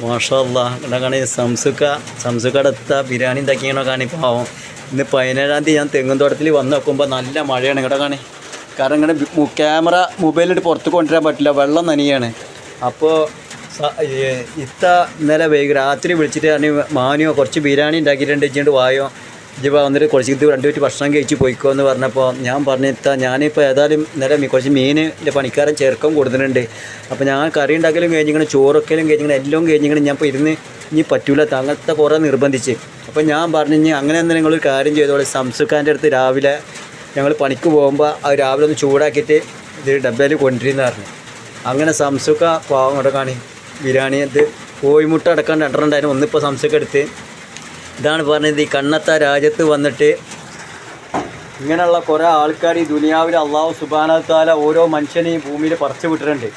മാഷല്ല ഇവിടെ സംസുക്ക സംസുക്കയുടെ എത്ത ബിരിയാണി ഉണ്ടാക്കിയാണോ കാണി പാവം. ഇന്ന് പതിനേഴാം തീയതി ഞാൻ തെങ്ങുംതോട്ടത്തിൽ വന്ന് നോക്കുമ്പോൾ നല്ല മഴയാണ് ഇവിടെ കാണി കാരണം ഇങ്ങനെ ക്യാമറ മൊബൈലിട്ട് പുറത്ത് കൊണ്ടുവരാൻ പറ്റില്ല വെള്ളം നനിയാണ്. അപ്പോൾ ഇത്ത ഇന്നലെ വൈകി രാത്രി വിളിച്ചിട്ട് ഞാൻ മാനിയോ കുറച്ച് ബിരിയാണി ഉണ്ടാക്കിയിട്ടുണ്ട് ഇച്ചിട്ട് വായോ? ഇജ്ജിപ്പോൾ വന്നിട്ട് കുറച്ച് ഇത് രണ്ടു വീട്ടിൽ ഭക്ഷണം കഴിച്ച് പോയിക്കോ എന്ന് പറഞ്ഞപ്പോൾ ഞാൻ പറഞ്ഞിട്ടാ ഞാനിപ്പോൾ ഏതായാലും ഇന്നലെ കുറച്ച് മീനിന്റെ പണിക്കാരൻ ചെറുക്കം കൊടുത്തിട്ടുണ്ട്. അപ്പോൾ ഞാൻ കറി ഉണ്ടാക്കലും കഴിഞ്ഞിങ്ങനെ ചോറൊക്കലും കഴിഞ്ഞിങ്ങനെ എല്ലാം കഴിഞ്ഞിങ്ങനെ ഞാൻ ഇപ്പോൾ ഇരുന്ന് ഇനി പറ്റൂല അങ്ങനത്തെ കുറേ നിർബന്ധിച്ച്. അപ്പോൾ ഞാൻ പറഞ്ഞു ഇനി അങ്ങനെ തന്നെ നിങ്ങളൊരു കാര്യം ചെയ്തോളെ. സംസുഖാന്റെ അടുത്ത് രാവിലെ ഞങ്ങൾ പണിക്ക് പോകുമ്പോൾ അത് രാവിലെ ഒന്ന് ചൂടാക്കിയിട്ട് ഇത് ഡബ്ബയിൽ കൊണ്ടിരുന്ന പറഞ്ഞു. അങ്ങനെ സംസുഖ പാവം കൊടുക്കാണ് കാണി. ബിരിയാണി ഇത് കോഴിമുട്ട അടക്കാണ്ട് രണ്ടെണ്ണം ഉണ്ടായിരുന്നു. ഒന്നിപ്പോൾ സംസുഖ എടുത്ത് ഇതാണ് പറഞ്ഞത് ഈ കണ്ണത്ത രാജ്യത്ത് വന്നിട്ട് ഇങ്ങനെയുള്ള കുറേ ആൾക്കാർ ഈ ദുനിയാവിൽ അള്ളാഹു സുബാനത്താല ഓരോ മനുഷ്യനെയും ഭൂമിയിൽ പറിച്ചു വിട്ടിട്ടുണ്ട്.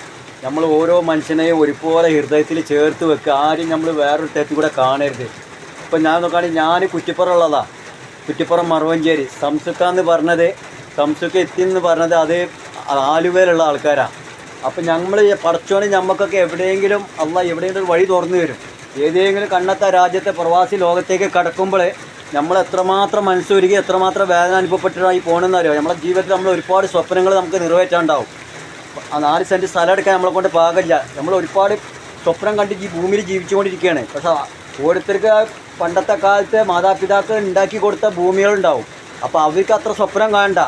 നമ്മൾ ഓരോ മനുഷ്യനെയും ഒരുപോലെ ഹൃദയത്തിൽ ചേർത്ത് വെക്കുക. ആരും നമ്മൾ വേറൊരു തരത്തിൽ കൂടെ കാണരുത്. ഇപ്പം ഞാൻ നോക്കുകയാണെങ്കിൽ ഞാൻ കുറ്റിപ്പുറം ഉള്ളതാ. കുറ്റിപ്പുറം മറവഞ്ചേരി. സംസുക്ക എന്ന് പറഞ്ഞത് സംസുക്ക എത്തി എന്ന് പറഞ്ഞത് അത് ആലുവയിലുള്ള ആൾക്കാരാണ് അപ്പം ഞങ്ങൾ പടച്ചോനെ നമുക്കൊക്കെ എവിടെയെങ്കിലും അള്ള എവിടെയെങ്കിലും വഴി തുറന്നു വരും ഏതെങ്കിലും കണ്ണത്ത രാജ്യത്തെ പ്രവാസി ലോകത്തേക്ക് കടക്കുമ്പോൾ നമ്മൾ എത്രമാത്രം മനസ്സൊരുക്കി എത്രമാത്രം വേദന അനുഭവപ്പെട്ടിട്ടായി പോകണമെന്ന് അറിയാം നമ്മുടെ ജീവിതത്തിൽ നമ്മൾ ഒരുപാട് സ്വപ്നങ്ങൾ നമുക്ക് നിറവേറ്റാണ്ടാവും. ആ നാല് സെന്റ് സ്ഥലം എടുക്കാൻ നമ്മളെ കൊണ്ട് പാകില്ല. നമ്മൾ ഒരുപാട് സ്വപ്നം കണ്ട് ഈ ഭൂമിയിൽ ജീവിച്ചുകൊണ്ടിരിക്കുകയാണ് പക്ഷേ ഓരോരുത്തർക്ക് പണ്ടത്തെ കാലത്ത് മാതാപിതാക്കൾ ഉണ്ടാക്കി കൊടുത്ത ഭൂമികളുണ്ടാവും. അപ്പോൾ അവർക്ക് അത്ര സ്വപ്നം കാണണ്ട.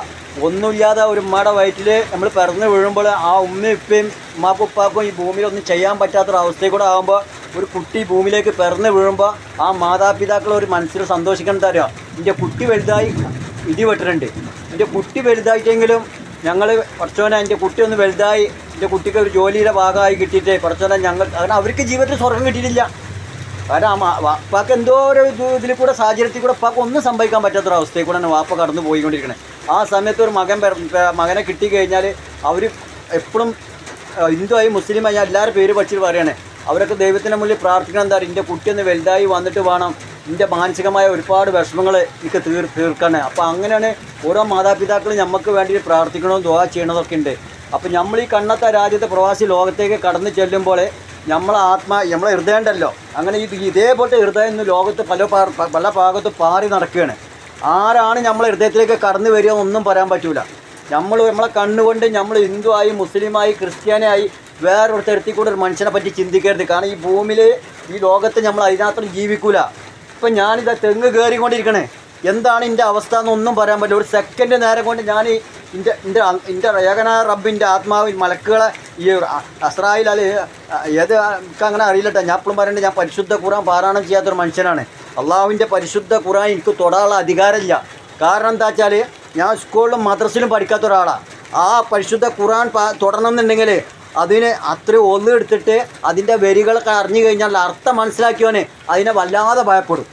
ഒന്നുമില്ലാതെ ഒരു ഉമ്മയുടെ വയറ്റിൽ നമ്മൾ പിറന്ന് വീഴുമ്പോൾ ആ ഉമ്മയും ഇപ്പയും ഉമ്മാക്കും ഉപ്പാക്കും ഈ ഭൂമിയിൽ ഒന്നും ചെയ്യാൻ പറ്റാത്തൊരവസ്ഥയിൽ കൂടെ ആകുമ്പോൾ ഒരു കുട്ടി ഭൂമിയിലേക്ക് പിറന്ന് വീഴുമ്പോൾ ആ മാതാപിതാക്കൾ ഒരു മനസ്സിൽ സന്തോഷിക്കണം. തരാം എന്റെ കുട്ടി വലുതായി ഇടി വെട്ടിട്ടുണ്ട്. എന്റെ കുട്ടി വലുതായിട്ടെങ്കിലും ഞങ്ങൾ കുറച്ചോനെ എന്റെ കുട്ടി ഒന്ന് വലുതായി എന്റെ കുട്ടിക്ക് ഒരു ജോലിയുടെ ഭാഗമായി കിട്ടിയിട്ട് കുറച്ചോനെ ഞങ്ങൾ കാരണം അവർക്ക് ജീവിതത്തിൽ സ്വർഗം കിട്ടിയിട്ടില്ല. കാരണം വാപ്പാക്ക് എന്തോ ഒരു ഇത് ഇതിൽ കൂടെ സാഹചര്യത്തിൽ കൂടെ ഉപ്പാക്ക് ഒന്നും സംഭവിക്കാൻ പറ്റാത്തൊരവസ്ഥയിൽ കൂടെയാണ് വാപ്പ കടന്നു പോയിക്കൊണ്ടിരിക്കണേ. ആ സമയത്ത് ഒരു മകൻ മകനെ കിട്ടിക്കഴിഞ്ഞാൽ അവർ എപ്പോഴും ഹിന്ദുവായി മുസ്ലിമായി എല്ലാവരും പേര് പഠിച്ചിട്ട് പറയണേ. അവരൊക്കെ ദൈവത്തിന്റെ മുന്നിൽ പ്രാർത്ഥിക്കണം എന്താ പറയുക എന്റെ കുട്ടി ഒന്ന് വലുതായി വന്നിട്ട് വേണം. എന്റെ മാനസികമായ ഒരുപാട് വിഷമങ്ങൾ എനിക്ക് തീർ തീർക്കണേ. അപ്പോൾ അങ്ങനെയാണ് ഓരോ മാതാപിതാക്കളും നമുക്ക് വേണ്ടി പ്രാർത്ഥിക്കണമെന്ന് ദുവാ ചെയ്യണതൊക്കെ ഉണ്ട്. അപ്പോൾ നമ്മൾ ഈ കണ്ണത്തെ രാജ്യത്തെ പ്രവാസി ലോകത്തേക്ക് കടന്നു ചെല്ലുമ്പോൾ നമ്മളെ ആത്മാ നമ്മളെ ഹൃദയം ഉണ്ടല്ലോ അങ്ങനെ ഇത് ഇതേപോലത്തെ ഹൃദയം ഇന്ന് ലോകത്ത് പല പല ഭാഗത്ത് പാറി നടക്കുകയാണ്. ആരാണ് നമ്മളെ ഹൃദയത്തിലേക്ക് കടന്നു വരിക എന്നൊന്നും പറയാൻ പറ്റൂല. നമ്മൾ നമ്മളെ കണ്ണുകൊണ്ട് നമ്മൾ ഹിന്ദുവായി മുസ്ലിമായി ക്രിസ്ത്യാനിയായി വേറൊരു കൂടെ ഒരു മനുഷ്യനെ പറ്റി ചിന്തിക്കരുത്. കാരണം ഈ ഭൂമിയിൽ ഈ ലോകത്ത് നമ്മൾ അതിനകത്ത് ജീവിക്കൂല. ഇപ്പം ഞാനിതാ തെങ്ങ് കയറിക്കൊണ്ടിരിക്കണേ. എന്താണ് എന്റെ അവസ്ഥ എന്നൊന്നും പറയാൻ പറ്റില്ല. ഒരു സെക്കൻഡ് നേരം കൊണ്ട് ഞാൻ എന്റെ എന്റെ എന്റെ ഏകനായ റബ്ബിന്റെ ആത്മാവിൽ മലക്കുകളെ ഈ അസ്രായിൽ അല്ലെ ഏത് എനിക്ക് അങ്ങനെ അറിയില്ലട്ടെ. ഞാൻ എപ്പോഴും പറയേണ്ടത് ഞാൻ പരിശുദ്ധ ഖുറാൻ പാരായണം ചെയ്യാത്തൊരു മനുഷ്യനാണ്. അള്ളാഹുവിന്റെ പരിശുദ്ധ ഖുറാൻ എനിക്ക് തൊടാനുള്ള അധികാരമില്ല. കാരണം എന്താ വെച്ചാൽ ഞാൻ സ്കൂളിലും മദ്രസിലും പഠിക്കാത്ത ഒരാളാണ് ആ പരിശുദ്ധ ഖുറാൻ തുടരണം എന്നുണ്ടെങ്കിൽ അതിന് അത്ര ഒന്ന് എടുത്തിട്ട് അതിന്റെ വരികളൊക്കെ അറിഞ്ഞു കഴിഞ്ഞാൽ അർത്ഥം മനസ്സിലാക്കിയവനെ അതിനെ വല്ലാതെ ഭയപ്പെടും.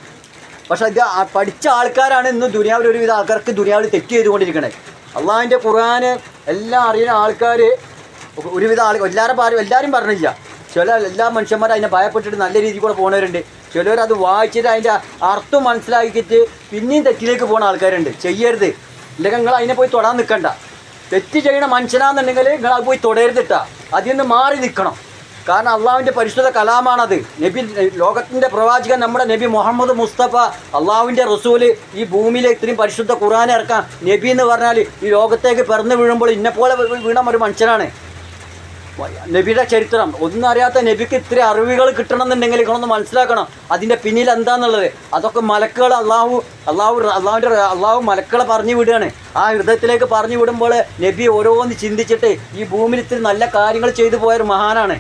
പക്ഷേ ഇത് പഠിച്ച ആൾക്കാരാണ് ഇന്ന് ദുനിയാവിൽ ഒരുവിധ ആൾക്കാർക്ക് ദുനിയാവിൽ തെറ്റ് ചെയ്തുകൊണ്ടിരിക്കണത് അള്ളാഹിന്റെ ഖുർആന് എല്ലാം അറിയുന്ന ആൾക്കാർ ഒരുവിധ ആൾ എല്ലാവരും പറയും എല്ലാവരും പറഞ്ഞില്ല. ചില എല്ലാ മനുഷ്യന്മാരും അതിനെ ഭയപ്പെട്ടിട്ട് നല്ല രീതിയിൽ കൂടെ പോകുന്നവരുണ്ട് ചിലർ അത് വായിച്ചിട്ട് അതിന്റെ അർത്ഥം മനസ്സിലാക്കിയിട്ട് പിന്നെയും തെറ്റിലേക്ക് പോകുന്ന ആൾക്കാരുണ്ട്. ചെയ്യരുത്. ഇല്ലെങ്കിൽ നിങ്ങൾ അതിനെ പോയി തൊടാൻ നിൽക്കണ്ട. തെറ്റ് ചെയ്യണ മനുഷ്യനാണെന്നുണ്ടെങ്കിൽ നിങ്ങൾ അത് പോയി തൊടരുതിട്ടാ അതിൽ നിന്ന് മാറി നിൽക്കണം. കാരണം അള്ളാഹുവിന്റെ പരിശുദ്ധ കലാമാണത്. നബി ലോകത്തിന്റെ പ്രവാചകൻ നമ്മുടെ നബി മുഹമ്മദ് മുസ്തഫ അള്ളാഹുവിന്റെ റസൂൽ ഈ ഭൂമിയിലെ ഇത്രയും പരിശുദ്ധ ഖുറാൻ ഇറക്കാൻ നബി എന്ന് പറഞ്ഞാൽ ഈ ലോകത്തേക്ക് പിറന്നു വീഴുമ്പോൾ ഇന്നെപ്പോലെ വീണ ഒരു മനുഷ്യനാണ്. നബിയുടെ ചരിത്രം. ഒന്നും അറിയാത്ത നബിക്ക് ഇത്ര അറിവുകൾ കിട്ടണമെന്നുണ്ടെങ്കിൽ നിങ്ങളൊന്ന് മനസ്സിലാക്കണം. അതിന്റെ പിന്നിൽ എന്താണെന്നുള്ളത് അതൊക്കെ മലക്കുകൾ അള്ളാഹു അള്ളാഹു അള്ളാഹുവിന്റെ അള്ളാഹു മലക്കുകളെ പറഞ്ഞു വിടുകയാണ്. ആ ഹൃദയത്തിലേക്ക് പറഞ്ഞു വിടുമ്പോൾ നബി ഓരോന്ന് ചിന്തിച്ചിട്ട് ഈ ഭൂമിയിൽ ഇത്തിരി നല്ല കാര്യങ്ങൾ ചെയ്തു പോയൊരു മഹാനാണ്.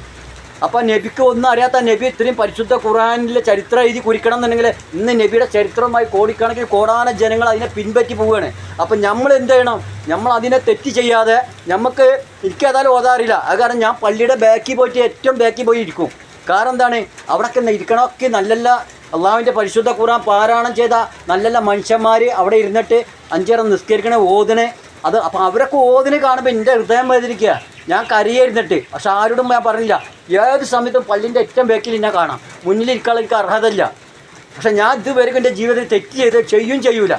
അപ്പോൾ നബിക്ക് ഒന്നും അറിയാത്ത നബി ഇത്രയും പരിശുദ്ധ ഖുറാനിലെ ചരിത്രം എഴുതി കുറിക്കണം എന്നുണ്ടെങ്കിൽ ഇന്ന് നബിയുടെ ചരിത്രമായി കോടിക്കണക്കിന് കോടാന ജനങ്ങൾ അതിനെ പിൻപറ്റി പോവുകയാണ്. അപ്പം നമ്മൾ എന്ത് ചെയ്യണം? നമ്മൾ അതിനെ തെറ്റ് ചെയ്യാതെ നമുക്ക് എനിക്ക് ഏതായാലും ഓതാറില്ല. അത് കാരണം ഞാൻ പള്ളിയുടെ ബാക്കിൽ പോയിട്ട് ഏറ്റവും ബാക്കിൽ പോയി ഇരിക്കും. കാരണം എന്താണ്? അവിടെയൊക്കെ ഇരിക്കണമൊക്കെ നല്ലല്ല അള്ളാഹുവിന്റെ പരിശുദ്ധ ഖുർആൻ പാരായണം ചെയ്ത നല്ലല്ല മനുഷ്യന്മാർ അവിടെ ഇരുന്നിട്ട് അഞ്ചേറെ നിസ്കരിക്കണേ ഓതിനെ അത് അപ്പം അവരൊക്കെ ഓതിനെ കാണുമ്പോൾ എന്റെ ഹൃദയം വേദനിക്കുക. ഞാൻ കരയായിരുന്നിട്ട്. പക്ഷെ ആരോടും ഞാൻ പറഞ്ഞില്ല. ഏത് സമയത്തും പള്ളിന്റെ ഏറ്റവും ബേക്കിൽ എന്നെ കാണാം. മുന്നിലിരിക്കാൻ എനിക്ക് അർഹതയില്ല. പക്ഷെ ഞാൻ ഇതുവരെയും എന്റെ ജീവിതത്തിൽ തെറ്റ് ചെയ്ത് ചെയ്യും ചെയ്യൂല.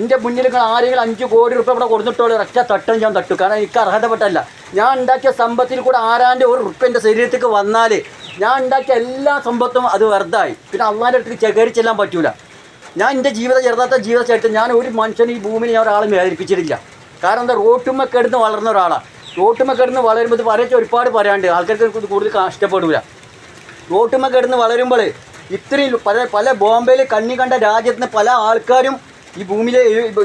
എന്റെ മുന്നിൽ ആരെങ്കിലും അഞ്ച് കോടി റുപ്യ ഇവിടെ കൊടുത്തിട്ടുള്ള ഒരൊറ്റ തട്ടും ഞാൻ തട്ടു. കാരണം എനിക്ക് അർഹതപ്പെട്ടല്ല. ഞാൻ ഉണ്ടാക്കിയ സമ്പത്തിൽ കൂടെ ആരാന്റെ ഒരു റുപ്യ എന്റെ ശരീരത്തേക്ക് വന്നാൽ ഞാൻ ഉണ്ടാക്കിയ എല്ലാ സമ്പത്തും അത് വെറുതായി. പിന്നെ അള്ളാന്റെ അടുത്ത് ചകരിച്ചെല്ലാം പറ്റൂല. ഞാൻ എന്റെ ജീവിത ചെറുതാത്ത ജീവിതം ചേർത്ത് ഞാൻ ഒരു മനുഷ്യൻ ഈ ഭൂമിയിൽ ഞാൻ ഒരാളെ വേദനിപ്പിച്ചിട്ടില്ല കാരണം എന്താ റോട്ടുമ്മ കിടന്ന് വളർന്ന ഒരാളാണ് റോട്ടുമ്മ കിടന്ന് വളരുമ്പോൾ ഇത് പറയച്ച ഒരുപാട് പറയാണ്ട് ആൾക്കാർക്ക് കൂടുതൽ കഷ്ടപ്പെടില്ല റോട്ടുമ്മ കിടന്ന് വളരുമ്പോൾ ഇത്രയും പല പല ബോംബെയിൽ കണ്ണി കണ്ട രാജ്യത്തിന് പല ആൾക്കാരും ഈ ഭൂമിയിൽ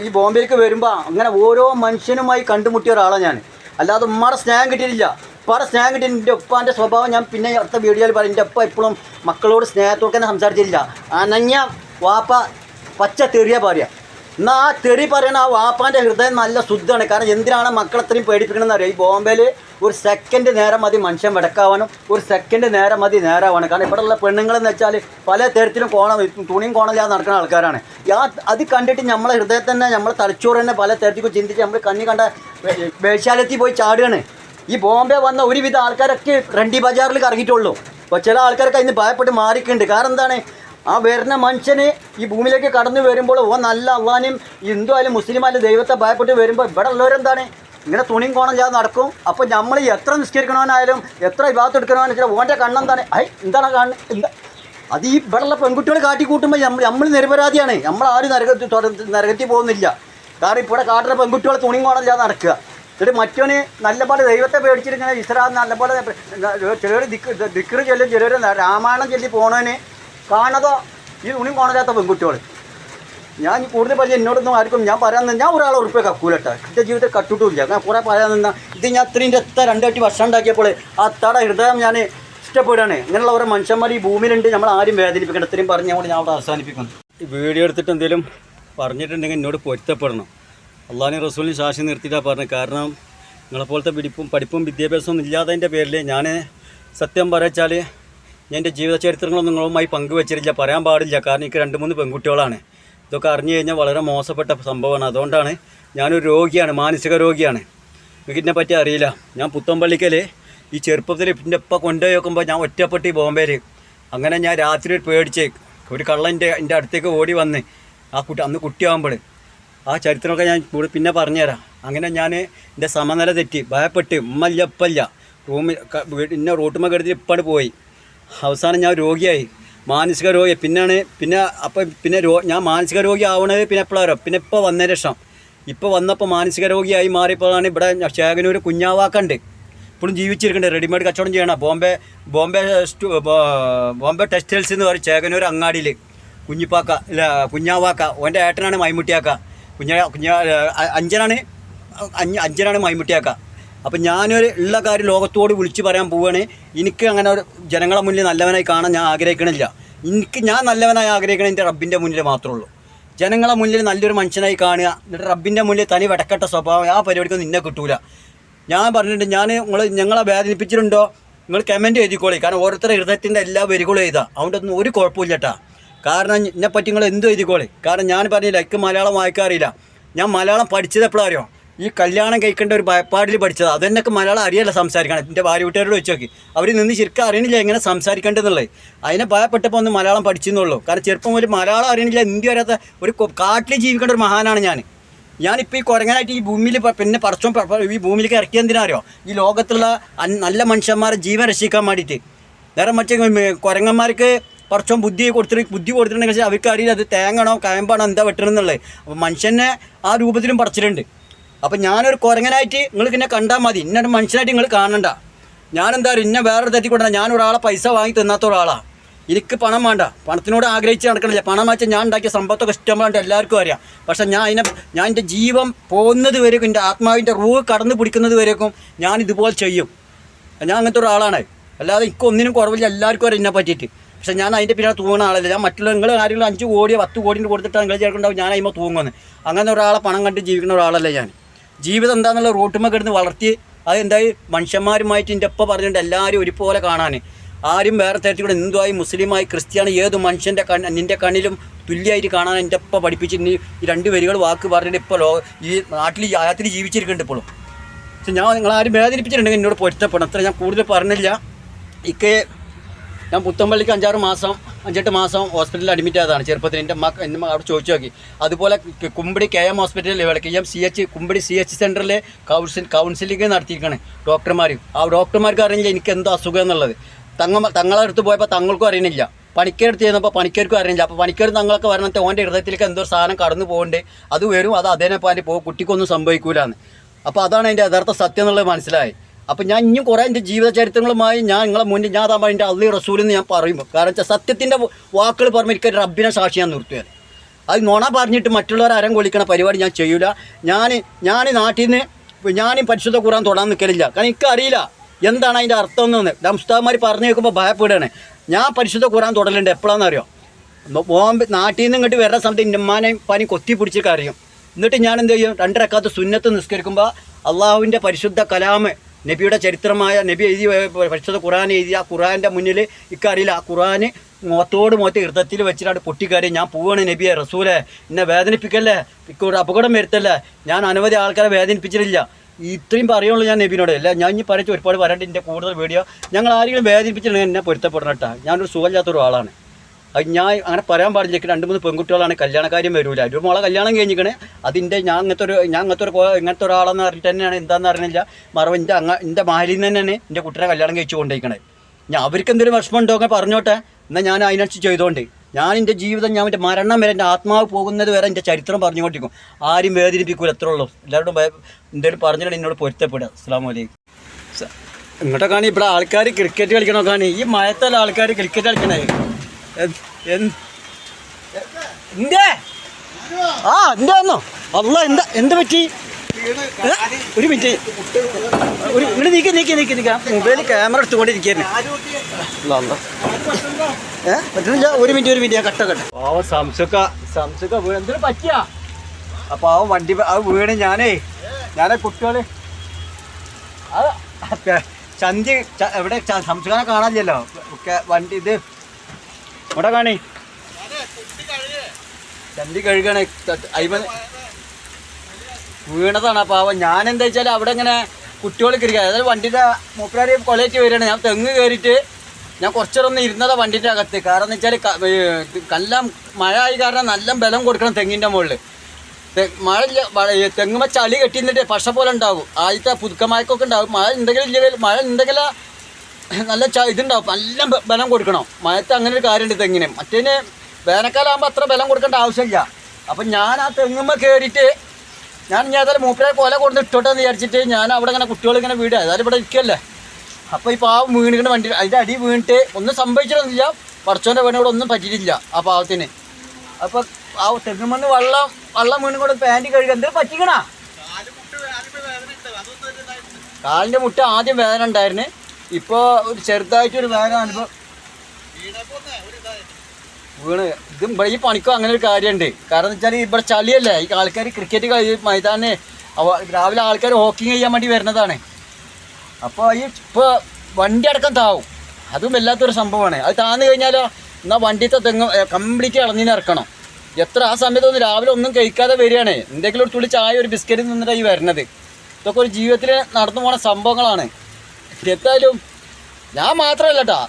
ഈ ബോംബെയിലേക്ക് വരുമ്പോൾ അങ്ങനെ ഓരോ മനുഷ്യനുമായി കണ്ടുമുട്ടിയ ഒരാളാണ് ഞാൻ അല്ലാതെ ഉമ്മാടെ സ്നേഹം കിട്ടിയിട്ടില്ല. ഉപ്പാടെ സ്നേഹം കിട്ടി എന്റെ ഉപ്പാന്റെ സ്വഭാവം ഞാൻ പിന്നെ അടുത്ത വീഡിയോയിൽ പറയും. എന്റെ ഉപ്പ എപ്പോഴും മക്കളോട് സ്നേഹത്തോടെ തന്നെ സംസാരിച്ചിട്ടില്ല. അനഞ്ഞ വാപ്പ പച്ച തെറിയ പറയുക എന്നാൽ ആ തെറി പറയണ ആ വാപ്പാന്റെ ഹൃദയം നല്ല ശുദ്ധമാണ്. കാരണം എന്തിനാണ് മക്കളെ അത്രയും പേടിപ്പിക്കണമെന്ന് അറിയാം? ഈ ബോംബെയിൽ ഒരു സെക്കൻഡ് നേരം മതി മനുഷ്യൻ വെടക്കാവാനും ഒരു സെക്കൻഡ് നേരം മതി നേരാവാനും. കാരണം ഇവിടെയുള്ള പെണ്ണുങ്ങളെന്ന് വെച്ചാൽ പല തരത്തിലും കോണം തുണിയും കോണമില്ലാതെ നടക്കുന്ന ആൾക്കാരാണ്. ആ അത് കണ്ടിട്ട് നമ്മളെ ഹൃദയത്തിൽ തന്നെ നമ്മളെ തലച്ചോറ് തന്നെ പല തരത്തിലും ചിന്തിച്ച് നമ്മൾ കണ്ണി കണ്ട വേശ്യാലയത്തിൽ പോയി ചാടുകയാണ്. ഈ ബോംബെ വന്ന ഒരുവിധ ആൾക്കാരൊക്കെ റണ്ടി ബജാറിൽ കറങ്ങിയിട്ടുള്ളൂ അപ്പോൾ ചില ആൾക്കാരൊക്കെ അതിന് ഭയപ്പെട്ട് മാറിക്കുന്നുണ്ട് കാരണം എന്താണ്? ആ വരുന്ന മനുഷ്യന് ഈ ഭൂമിയിലേക്ക് കടന്നു വരുമ്പോൾ ഓ നല്ല അള്ളാനും ഹിന്ദു ആയാലും മുസ്ലിം ആയാലും ദൈവത്തെ ഭയപ്പെട്ട് വരുമ്പോൾ ഇവിടെ ഉള്ളവരെന്താണ് ഇങ്ങനെ തുണിയും കോണം നടക്കും. അപ്പോൾ നമ്മൾ എത്ര നിസ്കരിക്കണമെന്നായാലും എത്ര വിഭാഗത്ത് എടുക്കണമെന്ന് ഓന്റെ കണ്ണെന്താണ് ഐ എന്താണ് കാണുന്നത് എന്താ? അത് ഈ ഇവിടെയുള്ള പെൺകുട്ടികൾ കാട്ടിക്കൂട്ടുമ്പോൾ നമ്മൾ നമ്മൾ നിരപരാധിയാണ്. നമ്മൾ ആരും നരകത്തിൽ തുറ- നരകത്തിൽ പോകുന്നില്ല. കാരണം ഇപ്പോൾ ഇവിടെ കാട്ടുന്ന പെൺകുട്ടികൾ തുണിയും കോണം ചെയ്യാതെ നടക്കുക. എന്നിട്ട് മറ്റവന് നല്ലപോലെ ദൈവത്തെ പേടിച്ചിട്ട് ഇങ്ങനെ ഇസ്രാ നല്ലപോലെ ചിലർ ദിക്ക് ദിക്കറ് ചൊല്ലും ചിലർ രാമായണം ചൊല്ലി പോണവന് കാണതോ? ഈ തുണിയും കാണാതാത്ത പെൺകുട്ടികൾ ഞാൻ കൂടുതൽ പറഞ്ഞ എന്നോടൊന്നും ആർക്കും ഞാൻ പറയാൻ ഞാൻ ഒരാളെ ഉറപ്പ് കക്കൂലട്ടോ എന്റെ ജീവിതത്തിൽ കട്ടിട്ടില്ല ഞാൻ കുറേ പറയാൻ നിന്ന. ഇത് ഞാൻ ഇത്രയും എത്ര രണ്ടായിട്ട് വർഷം ഉണ്ടാക്കിയപ്പോൾ ആ തട ഹൃദയം ഞാൻ ഇഷ്ടപ്പെടുകയാണ്. ഇങ്ങനെയുള്ള ഓരോ മനുഷ്യന്മാർ ഈ ഭൂമിയിലുണ്ട്. നമ്മൾ ആരും വേദനിപ്പിക്കണം ഇത്രയും പറഞ്ഞ് ഞാൻ ഞാൻ അവിടെ അവസാനിപ്പിക്കുന്നു. ഈ വീഡിയോ എടുത്തിട്ട് എന്തെങ്കിലും പറഞ്ഞിട്ടുണ്ടെങ്കിൽ എന്നോട് പൊരുത്തപ്പെടണം. അള്ളാഹിനെ റസൂലിന് ശാശി നിർത്തിയിട്ടാണ് പറഞ്ഞത്. കാരണം നിങ്ങളെപ്പോലത്തെ പിടിപ്പും പഠിപ്പും വിദ്യാഭ്യാസവും ഇല്ലാത്തതിന്റെ പേരിൽ ഞാൻ സത്യം പറയാച്ചാൽ ഞാൻ എന്റെ ജീവിത ചരിത്രങ്ങളൊന്നും നിങ്ങളുമായി പങ്കുവെച്ചിട്ടില്ല പറയാൻ പാടില്ല. കാരണം എനിക്ക് രണ്ട് മൂന്ന് പെൺകുട്ടികളാണ്. ഇതൊക്കെ അറിഞ്ഞു കഴിഞ്ഞാൽ വളരെ മോശപ്പെട്ട സംഭവമാണ്. അതുകൊണ്ടാണ് ഞാനൊരു രോഗിയാണ് മാനസിക രോഗിയാണ്. എനിക്ക് ഇതിനെ പറ്റി അറിയില്ല. ഞാൻ പുത്തമ്പള്ളിക്കൽ ഈ ചെറുപ്പത്തിൽ എന്റെ ഇപ്പം കൊണ്ടുപോയി നോക്കുമ്പോൾ ഞാൻ ഒറ്റപ്പെട്ടി ബോംബെയിൽ അങ്ങനെ ഞാൻ രാത്രി പേടിച്ച് ഒരു കള്ളന്റെ എന്റെ അടുത്തേക്ക് ഓടി വന്ന് ആ കുട്ടി അന്ന് കുട്ടിയാകുമ്പോൾ ആ ചരിത്രമൊക്കെ ഞാൻ കൂടെ പിന്നെ പറഞ്ഞുതരാം. അങ്ങനെ ഞാൻ എന്റെ സമനില തെറ്റി. ഭയപ്പെട്ട്. ഉമ്മല്ല ഇപ്പല്ല റൂമിൽ ഇന്ന റൂട്ടുമ്മ കിടത്തി ഇപ്പാണ് പോയി. അവസാനം ഞാൻ രോഗിയായി. മാനസിക രോഗി. പിന്നാണ് പിന്നെ അപ്പം പിന്നെ രോ ഞാൻ മാനസിക രോഗി ആവണത് പിന്നെ എപ്പോഴാണ് പിന്നെ ഇപ്പോൾ വന്നതിന് ശേഷം ഇപ്പോൾ വന്നപ്പോൾ മാനസിക രോഗിയായി മാറിയപ്പോഴാണ് ഇവിടെ ശേഖനൂർ കുഞ്ഞാവാക്കണ്ട്. ഇപ്പോഴും ജീവിച്ചിരിക്കുന്നുണ്ട് റെഡിമെയ്ഡ് കച്ചവടം ചെയ്യണം. ബോംബെ ബോംബെ ബോംബെ ടെക്സ്റ്റൈൽസ് എന്ന് പറയും ചേകനൂർ അങ്ങാടിയിൽ കുഞ്ഞിപ്പാക്ക ഇല്ല കുഞ്ഞാവാക്ക. ഓന്റെ ഏട്ടനാണ് മൈമുട്ടിയാക്ക. കുഞ്ഞ കുഞ്ഞ അഞ്ചനാണ് അഞ്ച് അഞ്ചനാണ് മൈമുട്ടിയാക്ക. അപ്പം ഞാനൊരു ഉള്ള കാര്യം ലോകത്തോട് വിളിച്ചു പറയാൻ പോവുകയാണ് എനിക്ക് അങ്ങനെ ഒരു ജനങ്ങളെ മുന്നിൽ നല്ലവനായി കാണാൻ ഞാൻ ആഗ്രഹിക്കണില്ല. എനിക്ക് ഞാൻ നല്ലവനായി ആഗ്രഹിക്കണം എന്റെ റബ്ബിന്റെ മുന്നിൽ മാത്രമേ ഉള്ളൂ. ജനങ്ങളെ മുന്നിൽ നല്ലൊരു മനുഷ്യനായി കാണുക. എന്നിട്ട് റബ്ബിന്റെ മുന്നിൽ തനി വെടക്കെട്ട സ്വഭാവം ആ പരിപാടിക്കൊന്നും നിന്നെ കിട്ടൂല. ഞാൻ പറഞ്ഞിട്ടുണ്ട് ഞാൻ നിങ്ങൾ ഞങ്ങളെ വേദനിപ്പിച്ചിട്ടുണ്ടോ? നിങ്ങൾ കമന്റ് എഴുതിക്കോളി. കാരണം ഓരോരുത്തരുടെ ഹൃദയത്തിന്റെ എല്ലാ വരികളും എഴുതാം. അതുകൊണ്ടൊന്നും ഒരു കുഴപ്പമില്ല കേട്ടാ കാരണം എന്നെ പറ്റി നിങ്ങൾ എന്തും എഴുതിക്കോളി. കാരണം ഞാൻ പറഞ്ഞില്ല എനിക്ക് മലയാളം വായിക്കാറില്ല ഞാൻ മലയാളം പഠിച്ചത് എപ്പോഴാണ് അറിയോ? ഈ കല്യാണം കഴിക്കേണ്ട ഒരു ഭയപ്പാടിൽ പഠിച്ചത് അതെന്നൊക്കെ മലയാളം അറിയല്ല സംസാരിക്കണം എന്റെ ഭാര്യ വീട്ടുകാരോട് വെച്ച് നോക്കി. അവർ നിന്ന് ശരിക്കും അറിയണില്ല എങ്ങനെ സംസാരിക്കേണ്ടതെന്നുള്ളത്. അതിനെ ഭയപ്പെട്ടപ്പോൾ ഒന്ന് മലയാളം പഠിച്ചെന്നുള്ളൂ കാരണം ചെറുപ്പം മുതൽ മലയാളം അറിയണില്ല ഇന്ത്യ വരാത്ത ഒരു കാട്ടിൽ ജീവിക്കേണ്ട ഒരു മഹാനാണ് ഞാൻ ഞാനിപ്പോൾ ഈ കുരങ്ങനായിട്ട് ഈ ഭൂമിയിൽ പിന്നെ പടച്ചോൻ പ- പ- ഈ ഭൂമിയിലേക്ക് ഇറക്കിയ എന്തിനാറിയോ? ഈ ലോകത്തുള്ള നല്ല മനുഷ്യന്മാരെ ജീവൻ രക്ഷിക്കാൻ വേണ്ടിയിട്ട്. നേരെ മറ്റേ കുരങ്ങന്മാർക്ക് പടച്ചോൻ ബുദ്ധി കൊടുത്തിട്ട് ബുദ്ധി കൊടുത്തിട്ടുണ്ടെങ്കിൽ അവർക്ക് അറിയില്ല അത് തേങ്ങണോ കയമ്പാണോ എന്താ വെട്ടണമെന്നുള്ളത്. അപ്പോൾ മനുഷ്യനെ ആ രൂപത്തിലും പറിച്ചിട്ടുണ്ട് അപ്പം ഞാനൊരു കുരങ്ങനായിട്ട് നിങ്ങൾ എന്നെ കണ്ടാൽ മതി. ഇന്നൊരു മനുഷ്യനായിട്ട് നിങ്ങൾ കാണണ്ട. ഞാനെന്താ ഇന്നെ വേറെ തെറ്റി കൊണ്ടാ ഞാൻ ഒരാളെ പൈസ വാങ്ങി തിന്നാത്ത ഒരാളാണ് എനിക്ക് പണം വേണ്ട. പണത്തിനോട് ആഗ്രഹിച്ച് നടക്കണില്ല. പണം വെച്ചാൽ ഞാൻ ഉണ്ടാക്കിയ സമ്പത്തൊക്കെ ഇഷ്ടമായിട്ട് എല്ലാവർക്കും അറിയാം. പക്ഷെ ഞാൻ അതിനെ ഞാൻ എന്റെ ജീവൻ പോകുന്നത് വരേക്കും എന്റെ ആത്മാവിന്റെ റൂവ് കടന്നു പിടിക്കുന്നത് വരേക്കും ഞാൻ ഇതുപോലെ ചെയ്യും. ഞാൻ അങ്ങനത്തെ ഒരാളാണ്. അല്ലാതെ എനിക്ക് ഒന്നിനും കുറവില്ല. എല്ലാവർക്കും അറിയാം എന്നെ പറ്റിയിട്ട്. പക്ഷെ ഞാൻ അതിന്റെ പിന്നെ തൂങ്ങുന്ന ആളല്ല. ഞാൻ മറ്റുള്ള നിങ്ങൾ ആരെങ്കിലും അഞ്ച് കോടിയോ പത്ത് കോടിന്റെ കൊടുത്തിട്ടാണ് നിങ്ങൾ ചേർക്കുന്നുണ്ടാവും ഞാൻ അതിമ്പോൾ തൂങ്ങുന്നത് അങ്ങനെ ഒരാളെ പണം കണ്ട് ജീവിക്കുന്ന ഒരാളല്ല ഞാൻ. ജീവിതം എന്താണെന്നുള്ള റൂട്ടുമ്മ കിടന്ന് വളർത്തി അതെന്തായി മനുഷ്യന്മാരുമായിട്ട് എന്റെ ഒപ്പം പറഞ്ഞിട്ടുണ്ട് എല്ലാവരും ഒരുപോലെ കാണാൻ ആരും വേറെ തരത്തിലൂടെ ഹിന്ദുവായി മുസ്ലിമായി ക്രിസ്ത്യാനി ഏത് മനുഷ്യന്റെ കണ് നിന്റെ കണ്ണിലും തുല്യമായിട്ട് കാണാൻ എന്റെ ഒപ്പം പഠിപ്പിച്ചിട്ട് ഈ രണ്ട് വരികൾ വാക്ക് പറഞ്ഞിട്ട് ഇപ്പോൾ ലോ ഈ നാട്ടിൽ ആയത്തിൽ ജീവിച്ചിരിക്കുന്നുണ്ട് ഇപ്പോഴും പക്ഷെ ഞാൻ നിങ്ങളാരും വേദനിപ്പിച്ചിട്ടുണ്ടെങ്കിൽ എന്നോട് പൊരുത്തപ്പെടണം. അത്ര ഞാൻ കൂടുതൽ പറഞ്ഞില്ല. ഇക്ക് ഞാൻ പുത്തമ്പള്ളിക്ക് അഞ്ചാറ് മാസം അഞ്ചെട്ട് മാസം ഹോസ്പിറ്റലിൽ അഡ്മിറ്റ് ആയതാണ് ചെറുപ്പത്തിൽ. എന്റെ മക്ക എന്റെ അവിടെ ചോദിച്ചു നോക്കി. അതുപോലെ കുമ്പടി കെ എം ഹോസ്പിറ്റലിൽ ഇവിടെ കെ എം സി എച്ച് കുമ്പടി സി എച്ച് സെന്ററിൽ കൗൺസിൽ കൗൺസിലിംഗ് നടത്തിയിരിക്കുകയാണ് ഡോക്ടർമാർ ആ ഡോക്ടർമാർക്ക് അറിയില്ല എനിക്ക് എന്തോ അസുഖം എന്നുള്ളത്. തങ്ങ തങ്ങളെ അടുത്ത് പോയപ്പോൾ തങ്ങൾക്കും അറിയണില്ല. പണിക്കടുത്ത് ചെയ്യുന്നപ്പോൾ പണിക്കർക്കും അറിയില്ല അപ്പോൾ പണിക്കേർ തങ്ങളൊക്കെ വരണത്തെ ഓന്റെ ഹൃദയത്തിലേക്ക് എന്തോ സാധനം കടന്നു പോകുന്നുണ്ട് അത് വരും അത് അതേനെ പോകും കുട്ടിക്കൊന്നും സംഭവിക്കൂലെന്ന്. അപ്പോൾ അതാണ് അതിന്റെ യഥാർത്ഥ സത്യം എന്നുള്ളത് മനസ്സിലായി. അപ്പോൾ ഞാൻ ഇനിയും കുറേ എന്റെ ജീവിത ചരിത്രങ്ങളുമായി ഞാൻ നിങ്ങളെ മുന്നിൽ ഞാൻ താകുമ്പോൾ എന്റെ അള്ളി റസൂലെന്ന് ഞാൻ പറയും കാരണം വെച്ചാൽ സത്യത്തിന്റെ വാക്കുകൾ പറയുമ്പോൾ എനിക്ക് റബ്ബിനെ സാക്ഷി ഞാൻ അത് നുണ പറഞ്ഞിട്ട് മറ്റുള്ളവർ അരം കൊള്ളിക്കണ പരിപാടി ഞാൻ ചെയ്യൂല. ഞാൻ ഞാൻ നാട്ടിൽ നിന്ന് ഞാനും പരിശുദ്ധ കൂറാൻ തൊടാൻ നിൽക്കലില്ല കാരണം എനിക്കറിയില്ല എന്താണ് അതിന്റെ അർത്ഥം എന്ന് ഞാൻ പറഞ്ഞു കേൾക്കുമ്പോൾ ഭയപ്പെടുകയാണ്. ഞാൻ പരിശുദ്ധ കൂറാൻ തൊടലുണ്ട് എപ്പോഴാണെന്ന് അറിയോ നാട്ടിൽ നിന്ന് ഇങ്ങോട്ട് വരുന്ന സമയത്ത് എന്റെ പനി കൊത്തി പിടിച്ചിട്ട് അറിയും എന്നിട്ട് ഞാൻ എന്ത് ചെയ്യും? രണ്ടരക്കാത്ത സുന്നത്ത് നിസ്കരിക്കുമ്പോൾ അള്ളാഹുവിന്റെ പരിശുദ്ധ കലാമ് നബിയുടെ ചരിത്രമായ നബി എഴുതി പരിശുദ്ധ ഖുറാൻ എഴുതി ആ ഖുറാന്റെ മുന്നിൽ ഇക്കറിയില്ല. ആ ഖുറാന് മുഖത്തോട് മുഖത്ത് ഹൃദയത്തിൽ വെച്ചിട്ടാണ് പൊട്ടിക്കാരി ഞാൻ പോവാണ് നബിയെ റസൂലെ. എന്നെ വേദനിപ്പിക്കല്ലേ? ഇക്കൂടെ അപകടം വരുത്തല്ലേ? ഞാൻ അനവധി ആൾക്കാരെ വേദനിപ്പിച്ചിട്ടില്ല. ഇത്രയും പറയുള്ളൂ ഞാൻ നബിനോട്. അല്ല ഞാൻ ഇനി പറഞ്ഞിട്ട് ഒരുപാട് വരണ്ട് എന്റെ കൂടുതൽ വീഡിയോ. ഞങ്ങൾ ആരെങ്കിലും വേദനിപ്പിച്ചിട്ടുണ്ടെങ്കിൽ എന്നെ പൊരുത്തപ്പെടണം കേട്ടോ. ഞാനൊരു സുഖമില്ലാത്തൊരു ആളാണ് അത് ഞാൻ അങ്ങനെ പറയാൻ പാടില്ല. രണ്ട് മൂന്ന് പെൺകുട്ടികളാണ്. കല്യാണക്കാര്യം വരൂല. ഒരു മോളെ കല്യാണം കഴിഞ്ഞിരിക്കണേ അതിന്റെ ഞാൻ അങ്ങനത്തെ ഒരു ഞാൻ അങ്ങനത്തെ ഒരു ഇങ്ങനത്തെ ഒരാളെന്ന് പറഞ്ഞിട്ട് തന്നെയാണ്. എന്താണെന്ന് അറിഞ്ഞില്ല. മറവ് എന്റെ അങ്ങ എന്റെ മാലിൽ നിന്ന് തന്നെയാണ് എന്റെ കുട്ടീനെ കല്യാണം കഴിച്ചു കൊണ്ടിരിക്കണേ ഞാൻ അവർക്ക് എന്തെങ്കിലും വിഷമം ഉണ്ടോ ഒക്കെ പറഞ്ഞോട്ടെ. എന്നാൽ ഞാൻ അതിനനുസരിച്ച് ചെയ്തുകൊണ്ട് ഞാൻ എന്റെ ജീവിതം ഞാൻ എന്റെ മരണം വരെ എന്റെ ആത്മാവ് പോകുന്നത് വരെ എന്റെ ചരിത്രം പറഞ്ഞുകൊണ്ടിരിക്കും. ആരും വേദനിപ്പിക്കൂല. എത്ര ഉള്ളൂ. എല്ലാവരോടും എന്തെങ്കിലും പറഞ്ഞിട്ട് എന്നോട് പൊരുത്തപ്പെടുക. അസ്സാം വലൈക്കും ഇങ്ങോട്ടൊക്കെയാണ് ഇവിടെ ആൾക്കാർ ക്രിക്കറ്റ് കളിക്കണമൊക്കെയാണ് ഈ മയത്തല്ല ആൾക്കാർ ക്രിക്കറ്റ് കളിക്കണേ എന്ത്- എന്ത്- എന്തേ ആ എന്താന്നോ അല്ല എന്താ എന്ത് പറ്റി? ഒരു മിനിറ്റ്. ഒരു ഇങ്ങനെ നീക്കി നീക്കി നീക്കി നീക്കാം. മൊബൈലിൽ ക്യാമറ എടുത്തുകൊണ്ടിരിക്കുന്നു ഏ? പറ്റുന്നില്ല. ഒരു മിനിറ്റ് ഒരു മിനിറ്റ്. കട്ട കട്ട. പാവം സംസുക്ക സംസുക്ക എന്തിനു പറ്റിയാ? ആ പാവം വണ്ടി ആ വീണ് ഞാനേ. ഞാനേ കുട്ടികൾ. ചന്തി എവിടെ സംസുഖനെ കാണാനില്ലല്ലോ. ഒക്കെ വണ്ടി ഇത് ഇവിടെ കാണി. ചന്തി കഴുകണ. വീണതാണ്. അപ്പൊ പാവം ഞാൻ എന്താ വെച്ചാൽ അവിടെ ഇങ്ങനെ കുട്ടികൾ കിരിക്കുക അതായത് വണ്ടിയുടെ മൂപ്പരാരി കൊലയിട്ട് വരികയാണ്. ഞാൻ തെങ്ങ് കയറിയിട്ട് ഞാൻ കുറച്ചൊന്ന് ഇരുന്നതാ വണ്ടിന്റെ അകത്ത്. കാരണം എന്ന് വെച്ചാൽ നല്ല മഴ ആയി കാരണം നല്ല ബലം കൊടുക്കണം തെങ്ങിന്റെ മുകളിൽ മഴ മഴ- ചളി കെട്ടി നിന്നിട്ട് പശ പോലെ ഉണ്ടാവും. ആദ്യത്തെ പുതുക്കമായക്കൊക്കെ ഉണ്ടാവും. മഴ ഉണ്ടെങ്കിൽ മഴ ഉണ്ടെങ്കിൽ നല്ല ച ഇതുണ്ടാവും. നല്ല ബലം കൊടുക്കണം. മഴത്ത് അങ്ങനെ ഒരു കാര്യമുണ്ട് തെങ്ങിന് മറ്റേന് വേനൽക്കാലാകുമ്പോൾ അത്ര ബലം കൊടുക്കേണ്ട ആവശ്യമില്ല. അപ്പം ഞാൻ ആ തെങ്ങുമ്പോൾ കയറിയിട്ട് ഞാൻ ഞാൻ ഏതായാലും മൂപ്പരെ കൊല കൊണ്ട് ഇട്ടോട്ടെ എന്ന് വിചാരിച്ചിട്ട് ഞാൻ അവിടെ ഇങ്ങനെ കുട്ടികൾ ഇങ്ങനെ വീട്. ഏതായാലും ഇവിടെ ഇരിക്കല്ലേ. അപ്പോൾ ഈ പാവം വീണിങ്ങനെ വണ്ടി അതിന്റെ അടി വീണിട്ട് ഒന്നും സംഭവിച്ചിട്ടൊന്നുമില്ല. പടച്ചോന്റെ വീണിവിടെ ഒന്നും പറ്റിയിട്ടില്ല ആ പാവത്തിന്. അപ്പോൾ ആ തെങ്ങുമെന്ന് വെള്ളം വെള്ളം വീണും കൂടെ പാന്റ് കഴുകുക എന്തെങ്കിലും പറ്റിക്കണാ? കാലിന്റെ മുട്ട ആദ്യം വേദന ഉണ്ടായിരുന്നു. ഇപ്പോൾ ഒരു ചെറുതായിട്ട് ഒരു വേദന അനുഭവം. വീണ്. ഇത് ഇവിടെ ഈ പണിക്കും അങ്ങനെ ഒരു കാര്യമുണ്ട് കാരണം എന്ന് വെച്ചാൽ ഇവിടെ ചളിയല്ലേ? ഈ ആൾക്കാർ ക്രിക്കറ്റ് കളി മൈതാനെ രാവിലെ ആൾക്കാർ ഹോക്കിങ് ചെയ്യാൻ വേണ്ടി വരുന്നതാണ്. അപ്പോൾ ഈ ഇപ്പോൾ വണ്ടി അടക്കം താവും. അതും വല്ലാത്തൊരു സംഭവമാണ്. അത് താന്ന് കഴിഞ്ഞാലോ എന്നാൽ വണ്ടിത്തെ തെങ്ങ് കംപ്ലീറ്റ് ഇളഞ്ഞിന് ഇറക്കണം. എത്ര ആ സമയത്തൊന്നും രാവിലെ ഒന്നും കഴിക്കാതെ വരികയാണ്. എന്തെങ്കിലും ഒരു തുള്ളി ചായ ഒരു ബിസ്ക്കറ്റ് നിന്നിട്ടാണ് ഈ വരുന്നത് ഇതൊക്കെ ഒരു ജീവിതത്തിൽ നടന്നു പോണ സംഭവങ്ങളാണ്. എന്തായാലും ഞാൻ മാത്രമല്ല കേട്ടാ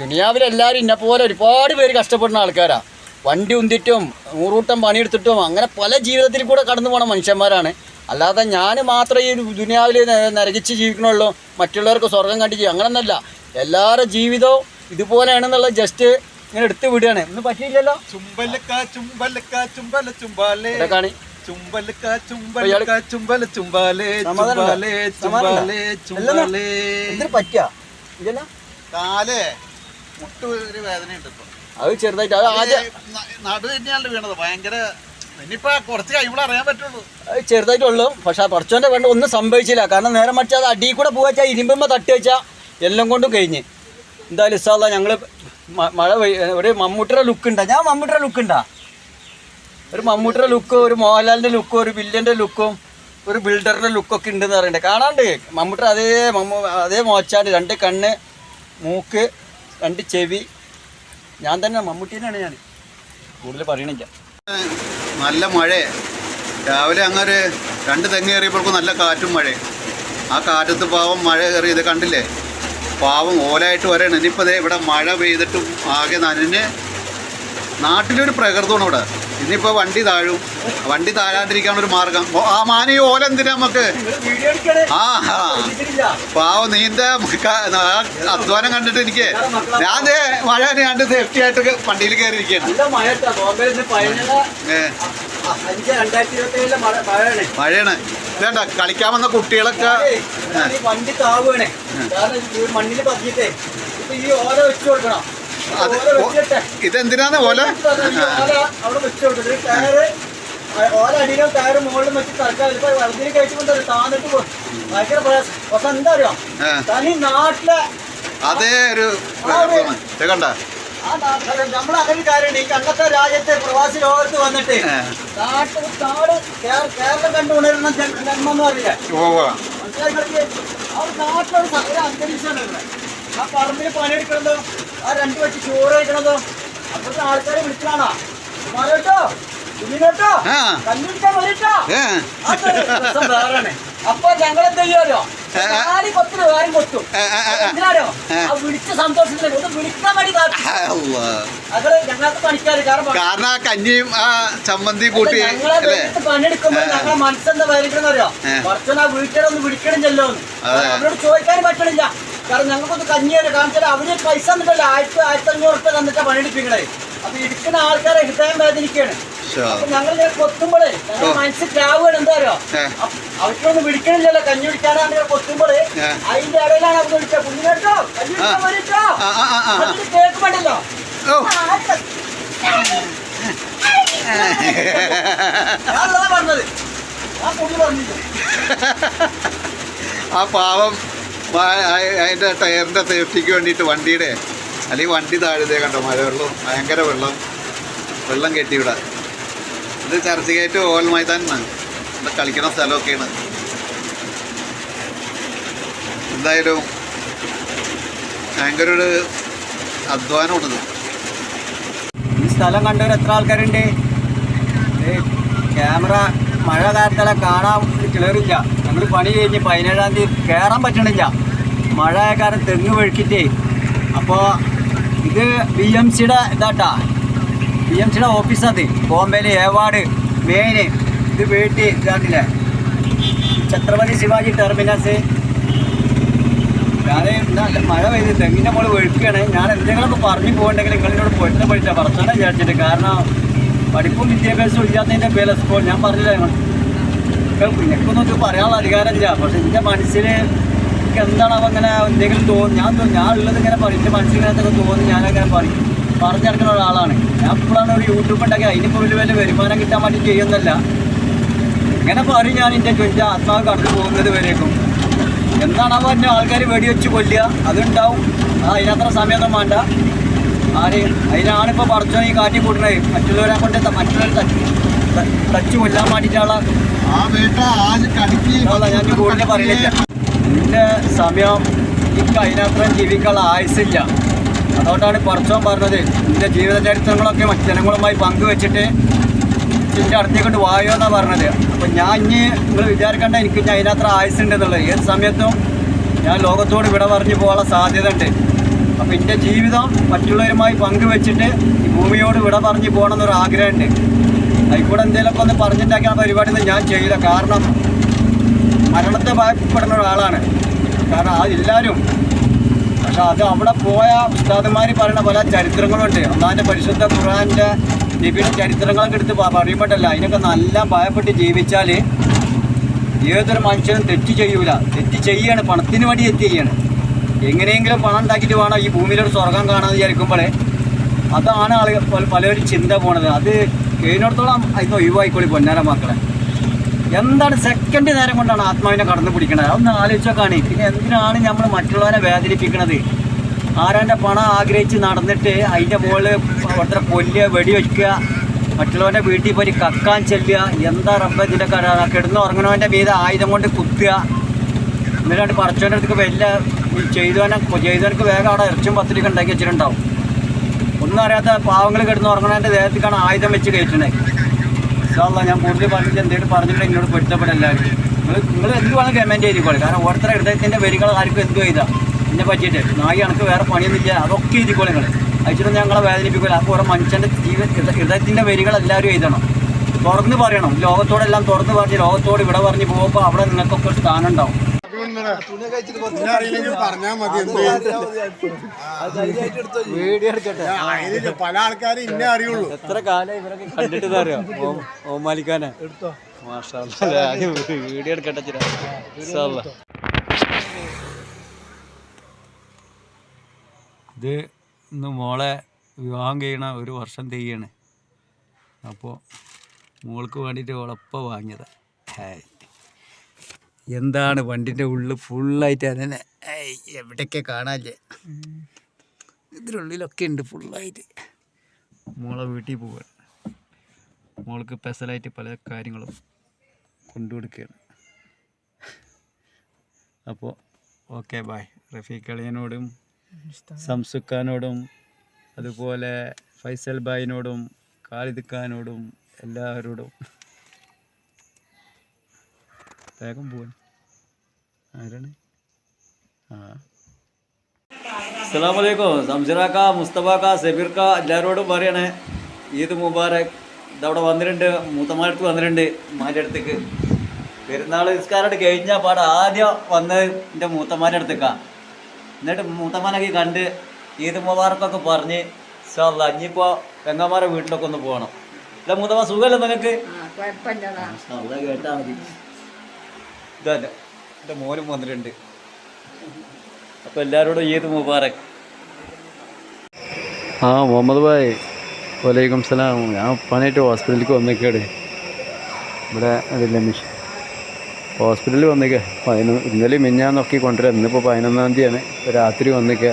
ദുനിയാവിൽ എല്ലാവരും ഇന്നെ പോലെ ഒരുപാട് പേര് കഷ്ടപ്പെടുന്ന ആൾക്കാരാ. വണ്ടി ഉന്തിട്ടും നൂറൂട്ടം പണിയെടുത്തിട്ടും അങ്ങനെ പല ജീവിതത്തിൽ കൂടെ കടന്നു പോണ മനുഷ്യന്മാരാണ്. അല്ലാതെ ഞാൻ മാത്രമേ ഈ ദുനിയാവിൽ നരകിച്ച് ജീവിക്കണുള്ളൂ. മറ്റുള്ളവർക്ക് സ്വർഗം കണ്ടു ചെയ്യും അങ്ങനെയൊന്നല്ല എല്ലാവരുടെ ജീവിതവും ഇതുപോലെയാണെന്നുള്ള ജസ്റ്റ് ഇങ്ങനെ എടുത്ത് വിടുകയാണ്. ഒന്നും പറ്റിയില്ലല്ലോ. ചുമ്പലക്ക ചുമ്പലക്ക ചുമ്പല ചുമ്പാലേ കാണി ചുംബലക്ക ചുംബലക്ക ചുംബല ചുംബാലേ സമാധാനം ചുംബാലേ ഉണ്ടോ? സമാധാനം ചുംബാലേ. ഉണ്ടോ? ചുംബാലേ എന്തിനു കാലേ മുട്ട് ഒരു വേദനയുണ്ട് ഇപ്പൊ. അത് ചെറുതായിട്ട് അത് ആദ്യം ന- നടു തന്നെയാണ് വീണത്. ഭയങ്കര ഇനിയിപ്പോ കുറച്ച് കഴിയുമ്പോൾ അറിയാൻ പറ്റുള്ളൂ. അത് ചെറുതായിട്ടുള്ളൂ. പക്ഷെ ആ പറച്ചോന്റെ വേണ്ട. ഒന്നും സംഭവിച്ചില്ല. കാരണം നേരെ മറിച്ച് അത് അടിയിൽ കൂടെ പോവാ ഇരുമ്പുമ്പോ തട്ടി വെച്ചാ എല്ലാം കൊണ്ടും കഴിഞ്ഞ്. എന്തായാലും ഇസാല്ല ഞങ്ങൾ മഴ ഒരു മമ്മൂട്ടിയുടെ ലുക്ക് ഉണ്ടാ? ഞാൻ മമ്മൂട്ടിയുടെ ലുക്ക് ഉണ്ടാ? ഒരു മമ്മൂട്ടിയുടെ ലുക്കും ഒരു മോഹൻലാലിന്റെ ലുക്കും ഒരു വില്ലന്റെ ലുക്കും ഒരു ബിൽഡറിന്റെ ലുക്കൊക്കെ ഉണ്ടെന്ന് പറയണ്ടേ? കാണാണ്ട്. മമ്മൂട്ടി അതേ മമ്മൂ അതേ മോച്ചാണ്ട് രണ്ട് കണ്ണ് മൂക്ക് രണ്ട് ചെവി. ഞാൻ തന്നെ മമ്മൂട്ടീനാണ് ഞാൻ കൂടുതൽ പറയണില്ല. നല്ല മഴ. രാവിലെ അങ്ങനെ രണ്ട് തെങ്ങ് കയറിയപ്പോഴേക്കും നല്ല കാറ്റും മഴ. ആ കാറ്റത്ത് പാവം മഴ കയറി ഇത് കണ്ടില്ലേ? പാവം ഓലായിട്ട് വരെയാണ് ഇനിയിപ്പോൾ ഇവിടെ മഴ പെയ്തിട്ടും ആകെ നനഞ്ഞ് നാട്ടിലൊരു പ്രകൃതമാണ് ഇവിടെ. ഇനിയിപ്പോ വണ്ടി താഴും. വണ്ടി താഴാണ്ടിരിക്കാൻ ഒരു മാർഗം. ആ മാന ഈ ഓല എന്തിനാ നമുക്ക് ആ പാവ നീന്റെ അധ്വാനം കണ്ടിട്ട് എനിക്ക്? ഞാൻ മഴ കണ്ട് സേഫ്റ്റി ആയിട്ട് വണ്ടിയിൽ കയറിയിരിക്കുകയാണ് മഴയാണ്. വേണ്ട കളിക്കാൻ വന്ന കുട്ടികളൊക്കെ വണ്ടി താവുകയാണ്. കാരണം മണ്ണിൽ പതിഞ്ഞിട്ടേ ഈ ഓല വെച്ചു കൊടുക്കണം. അത് ഇതെന്തിനാന്ന് ഓല? അവിടെ വെച്ചു കൊടുക്കുന്നത് ടയറ് ആ ഓല അടിയിലും ടയറ് മുകളിലും വെച്ച് തൽക്കാലം ഇപ്പൊ വെള്ളത്തിൽ കഴിച്ചുകൊണ്ട് താന്നിട്ട് ഭയങ്കര പ്രയാസം. പക്ഷെ എന്താ അറിയോ തനി നാട്ടിലെ അതേ ഒരു കണ്ട? ആ നാട്ടിലെ നമ്മളെ അങ്ങനെ കാര്യമുണ്ട്. ഈ കണ്ടത്തെ രാജ്യത്തെ പ്രവാസി ലോകത്ത് വന്നിട്ട് നാട് കേര- കേരളം കണ്ടു ഉണരുന്ന ജന്മം എന്ന് പറയില്ല മനസ്സിലാക്കി ആ നാട്ടിലൊരു അന്തരീക്ഷമാണ് ആ പറമ്പിൽ പണിയെടുക്കണതോ ആ രണ്ട് വെച്ച് ചോറ് കഴിക്കണത്. അപ്പോഴത്തെ ആൾക്കാരെ വിളിക്കണോ കുമാരോട്ടോ കുഞ്ഞിനോട്ടോ ആ. കഞ്ഞിട്ടാ വേറെ അപ്പൊ ഞങ്ങളെ തെയ്യോ ഏ, ഏ. നാല് കൊത്തിന് വേറെ കൊത്തും. ആ വിളിച്ച സന്തോഷത്തിൽ ഒന്ന് വിളിക്കാൻ വേണ്ടി. അത് ഞങ്ങൾക്ക് പണിക്കാര് കാരണം ആ കഞ്ഞിയും ആ ചമ്മന്തി കൂട്ടി ഞങ്ങളെ പണിയെടുക്കുമ്പോൾ. ഞങ്ങളെ മനസ്സെന്താ ഏ. കുറച്ചൊന്ന് ആ വീട്ടുകാരൊന്ന് വിളിക്കണം വിളിക്കണില്ലല്ലോ. അവരോട് ചോദിക്കാൻ പറ്റണില്ല. കാരണം ഞങ്ങൾക്കൊന്ന് കഞ്ഞിയാണ് കാണിച്ചാൽ അവർ പൈസ തന്നിട്ടല്ല ആയിരത്തി ആയിരത്തി അഞ്ഞൂറ് റുപ്യ തന്നിട്ടാ പണിയെടുപ്പിക്കണേ. അപ്പൊ ഇരിക്കുന്ന ആൾക്കാരെ ഹൃദയം വേദനിക്കാണ്. അപ്പൊ ഞങ്ങൾ ഇങ്ങനെ കൊത്തുമ്പോഴേ ഞങ്ങൾ. മനസ്സിൽ രാവുകയാണ് എന്താ അറിയോ. അപ്പ- അവർക്കൊന്നും വിളിക്കണില്ലല്ലോ കഞ്ഞി വിളിക്കാനാണ് ഇങ്ങനെ കൊത്തുമ്പോഴേ. അതിന്റെ ഇടയിലാണ് അവർ വിളിച്ചത്. കുഞ്ഞിനോട്ടോ കഞ്ഞി ആ. അതിന് കേൾക്കുമ്പോണ്ടല്ലോ പറഞ്ഞത്. ആ പുള്ളി പറഞ്ഞില്ല? ആ പാവം. ആ- ടയറിന്റെ സേഫ്റ്റിക്ക് വേണ്ടിയിട്ട് വണ്ടിയുടെ അല്ലെങ്കിൽ വണ്ടി താഴ്ത്തേ കണ്ടോ? മഴ വെള്ളം ഭയങ്കര വെള്ളം. വെള്ളം കെട്ടി ഇവിടെ. ഇത് ചർച്ച ഗേറ്റ് ഓൽ മൈതാനാണ് ഇവിടെ കളിക്കുന്ന സ്ഥലമൊക്കെയാണ്. എന്തായാലും ഭയങ്കര ഒരു അധ്വാനമാണിത് ഈ സ്ഥലം കണ്ടവർ എത്ര ആൾക്കാരുണ്ട്? ക്യാമറ മഴ കാലത്തെ കാണാൻ കിളറില്ല നമ്മൾ പണി കഴിഞ്ഞ് പതിനേഴാം തീയതി കയറാൻ പറ്റണില്ല. മഴ കാരണം തെങ്ങ് വഴുക്കിട്ടേ അപ്പോൾ ഇത് ബി എം സിയുടെ ഇതാട്ടാ. ബി എം സിയുടെ ഓഫീസാത് ബോംബെയിൽ ഏവാട് മെയിന് ഇത് വീട്ടിൽ ഇതാണ്ടില്ലേ ഛത്രപതി ശിവാജി ടെർമിനസ്. ഞാൻ മഴ പെയ്ത് തെങ്ങിന്റെ മോൾ ഒഴുക്കുകയാണ് ഞാൻ എന്തെങ്കിലുമൊക്കെ പറഞ്ഞു പോകണ്ടെങ്കിൽ നിങ്ങളിനോട് പോയിട്ട് പഠിച്ച പറച്ചാണ് വിചാരിച്ചിട്ട്. കാരണം പഠിപ്പും വിദ്യാഭ്യാസവും ഇല്ലാത്തതിന്റെ പേര് സ്കൂൾ ഞാൻ പറഞ്ഞില്ല. നിങ്ങൾ എനിക്കൊന്നും പറയാനുള്ള അധികാരമില്ല. പക്ഷെ എന്റെ മനസ്സിൽ എനിക്ക് എന്താണ് അവ ഇങ്ങനെ എന്തെങ്കിലും തോന്നി ഞാൻ ഞാൻ ഉള്ളത് ഇങ്ങനെ പറയും. എന്റെ മനസ്സിനകത്തൊക്കെ തോന്നി ഞാനങ്ങനെ പറയും. പറഞ്ഞിറക്കുന്ന ഒരാളാണ്. ഞാൻ ഇപ്പോഴാണ് ഒരു യൂട്യൂബ് ഉണ്ടാക്കി അതിനിപ്പോൾ വലിയ വലിയ വരുമാനം കിട്ടാൻ വേണ്ടി ചെയ്യുന്നല്ല ഇങ്ങനെ പറയും ഞാൻ എന്റെ എന്റെ ആത്മാവ് കടന്നു പോകുന്നത് വരേക്കും. എന്താണാവോ എന്റെ ആൾക്കാർ വെടിവെച്ച് കൊല്ലുക. അതുണ്ടാവും. ആ അതിനത്ര സമയമൊന്നും വേണ്ട. ആര്? അതിനാണിപ്പോൾ പറഞ്ഞു ഈ കാറ്റി കൂട്ടണത് മറ്റുള്ളവരെ കൊണ്ട് മറ്റുള്ളവർ മറ്റുള്ളവരെ തച്ച് കൊല്ലാൻ വേണ്ടിയിട്ടുള്ള ഞാൻ കൂടുതൽ പറയുന്നില്ല എന്റെ സമയം എനിക്ക് അതിനപ്പുറം ജീവിക്കാനുള്ള ആയുസില്ല അതുകൊണ്ടാണ് പറച്ചോൻ പറഞ്ഞത് എന്റെ ജീവിത ചരിത്രങ്ങളൊക്കെ മറ്റ് ജനങ്ങളുമായി പങ്കുവെച്ചിട്ട് എന്റെ അടുത്തേക്കൊണ്ട് വായോ എന്നാണ് പറഞ്ഞത്. അപ്പോൾ ഞാൻ ഇനി നിങ്ങൾ വിചാരിക്കേണ്ട എനിക്ക് ഇനി അതിനത്ര ആയുസുണ്ടെന്നുള്ളത് ഏത് സമയത്തും ഞാൻ ലോകത്തോട് വിട പറഞ്ഞു പോകാനുള്ള സാധ്യത ഉണ്ട് അപ്പം എന്റെ ജീവിതം മറ്റുള്ളവരുമായി പങ്കുവെച്ചിട്ട് ഈ ഭൂമിയോട് വിട പറഞ്ഞു പോകണമെന്നൊരു ആഗ്രഹമുണ്ട് കൂടെ എന്തെങ്കിലുമൊക്കെ ഒന്ന് പറഞ്ഞിട്ടുണ്ടാക്കിയ പരിപാടി ഞാൻ ചെയ്ത കാരണം മരണത്തെ ഭയപ്പെടുന്ന ഒരാളാണ്. കാരണം അതെല്ലാവരും പക്ഷെ അത് അവിടെ പോയ ഉസ്താദന്മാർ പറയുന്ന പല ചരിത്രങ്ങളുണ്ട്. ഒന്നാന്റെ പരിശുദ്ധ ഖുറാന്റെ നബിയുടെ ചരിത്രങ്ങളൊക്കെ എടുത്ത് പറയുമ്പോട്ടല്ല അതിനൊക്കെ നല്ല ഭയപ്പെട്ട് ജീവിച്ചാൽ ഏതൊരു മനുഷ്യനും തെറ്റ് ചെയ്യൂല. തെറ്റ് ചെയ്യാണ് പണത്തിന് വേണ്ടി തെറ്റ് ചെയ്യാണ്. എങ്ങനെയെങ്കിലും പണം ഉണ്ടാക്കിയിട്ട് വേണം ഈ ഭൂമിയിലൊരു സ്വർഗം കാണാമെന്ന് വിചാരിക്കുമ്പോഴേ അതാണ് ആളുകൾ പല- പലരും ചിന്ത പോണത്. അത് കഴിഞ്ഞിടത്തോളം അതിന് ഒഴിവായിക്കോളി പൊന്നാര മക്കളെ. എന്താണ് സെക്കൻഡ് നേരം കൊണ്ടാണ് ആത്മാവിനെ കടന്നു പിടിക്കുന്നത് അതൊന്ന് ആലോചിച്ചോക്കാണ്. പിന്നെ എന്തിനാണ് നമ്മൾ മറ്റുള്ളവരെ വേദനിപ്പിക്കുന്നത് ആരാന്റെ പണം ആഗ്രഹിച്ച് നടന്നിട്ട് അതിന്റെ മുകളിൽ അവിടുത്തെ കൊല്ലുക വെടിവെക്കുക മറ്റുള്ളവന്റെ വീട്ടിൽ പോയി കക്കാൻ ചെല്ലുക എന്താ റബ്ബ ഇതിന്റെ കട? കിടന്ന് ഉറങ്ങണവന്റെ മീത ആയുധം കൊണ്ട് കുത്തുക. എന്നിട്ട് പറച്ചവന്റെ അടുത്ത് വല്ല ചെയ്തവനെ ചെയ്തവനക്ക് വേഗം അവിടെ ഇറച്ചും പത്തിരിക്ക് ഉണ്ടാക്കി വെച്ചിട്ടുണ്ടാവും. ഒന്നും അറിയാത്ത പാവങ്ങൾ കിടന്ന് ഉറങ്ങണവന്റെ ദേഹത്തേക്കാണ് ആയുധം വെച്ച് കയറ്റണേ ഇൻഷാല്ലാ ഞാൻ കൂടുതൽ പറഞ്ഞിട്ട് എന്തെങ്കിലും പറഞ്ഞിട്ട് എന്നോട് പൊരുത്തപ്പെടാം എല്ലാവരും. നിങ്ങൾ നിങ്ങൾ എന്ത് വേണം കമന്റ് ചെയ്തിക്കോളെ. കാരണം ഓരോരുത്തരുടെ ഹൃദയത്തിന്റെ വരികൾ ആർക്കും എന്ത് ചെയ്താൽ എന്നെ പറ്റിയിട്ട് നായി എനിക്ക് വേറെ പണിയൊന്നുമില്ല. അതൊക്കെ എഴുതിക്കോളെ നിങ്ങൾ അയച്ചിട്ട് ഞങ്ങളെ വേദനിപ്പിക്കില്ല അപ്പോൾ ഓരോ മനുഷ്യന്റെ ജീവൻ ഹൃദയത്തിന്റെ വരികൾ എല്ലാവരും എഴുതണം. തുറന്ന് പറയണം. ലോകത്തോടെല്ലാം തുറന്ന് പറഞ്ഞ് ലോകത്തോട് ഇവിടെ പറഞ്ഞ് പോകുമ്പോൾ അവിടെ നിങ്ങൾക്കൊക്കെ ഒരു സ്ഥാനം ഉണ്ടാവും. പറഞ്ഞാൽ മതി എന്ത്. വീഡിയോ എടുക്കട്ടെ. പല ആൾക്കാരും ഇന്നെ അറിയുള്ളൂ. എത്ര കാലം ഇവരൊക്കെ കണ്ടിട്ട് അറിയാം? ഓമാലിക്കാനെ വീഡിയോ എടുക്കട്ടെ ഇത് ഇന്ന് മോളെ വിവാഹം കഴിയണ ഒരു വർഷം തെയ്യാണ്. അപ്പോൾ മോൾക്ക് വേണ്ടിയിട്ട് ഉളപ്പ വാങ്ങിയതാണ് ഹായ്. എന്താണ് വണ്ടിന്റെ ഉള്ളിൽ ഫുള്ളായിട്ട് അതിനെ എവിടെയൊക്കെ കാണാല്ലേ? ഇതിനുള്ളിലൊക്കെ ഉണ്ട് ഫുള്ളായിട്ട് മോളെ വീട്ടിൽ പോവുകയാണ് മോൾക്ക് സ്പെഷ്യലായിട്ട് പല കാര്യങ്ങളും കൊണ്ടുകൊടുക്കുകയാണ്. അപ്പോൾ ഓക്കെ ബായ് റഫീഖ് അളിയനോടും സംസുഖാനോടും അതുപോലെ ഫൈസൽ ബായിനോടും ഖാലിദ് ഖാനോടും എല്ലാവരോടും വേഗം പോവാൻ. ആരാണ്? ആ. അസ്സലാമലൈക്കും സംസിറാക്ക മുസ്തഫാക്ക സബീർക്ക എല്ലാവരോടും പറയണേ ഈദ് മുബാറക് ഇതവിടെ വന്നിട്ടുണ്ട് മൂത്തമാരടുത്ത് വന്നിട്ടുണ്ട് ഉമ്മാന്റെ അടുത്തേക്ക്. പെരുന്നാൾ നിസ്കാരമായിട്ട് കഴിഞ്ഞാൽ പാടെ ആദ്യം വന്നത് എന്റെ മൂത്തമാരുടെ അടുത്തേക്കാണ് എന്നിട്ട് മൂത്തമാനൊക്കെ കണ്ട് ഈദ് മുബാറക്കൊക്കെ പറഞ്ഞ് സാല്ല ഇനിയിപ്പോൾ പെങ്ങന്മാരെ വീട്ടിലൊക്കെ ഒന്ന് പോകണം. അല്ല മൂത്തമ്മ സുഖമല്ലേ നിങ്ങൾക്ക് അല്ല കേട്ടാ മതി. ഇതല്ല എന്റെ മോനും വന്നിട്ടുണ്ട്. അപ്പോൾ എല്ലാവരോടും ഈദ് മുബാറക്. ആ മുഹമ്മദ് ഭായ് വലൈക്കും സലാം. ഞാൻ പണിയായിട്ട് ഹോസ്പിറ്റലിലേക്ക് വന്നേക്കാട് ഇവിടെ അതില്ല മിഷൻ ഹോസ്പിറ്റലിൽ വന്നേക്ക. പതിനൊന്ന് ഇന്നലെ മിഞ്ഞാന്നൊക്കെ കൊണ്ടുവരാം. ഇന്നിപ്പോൾ പതിനൊന്നാം തീയതിയാണ്. രാത്രി വന്നേക്കുക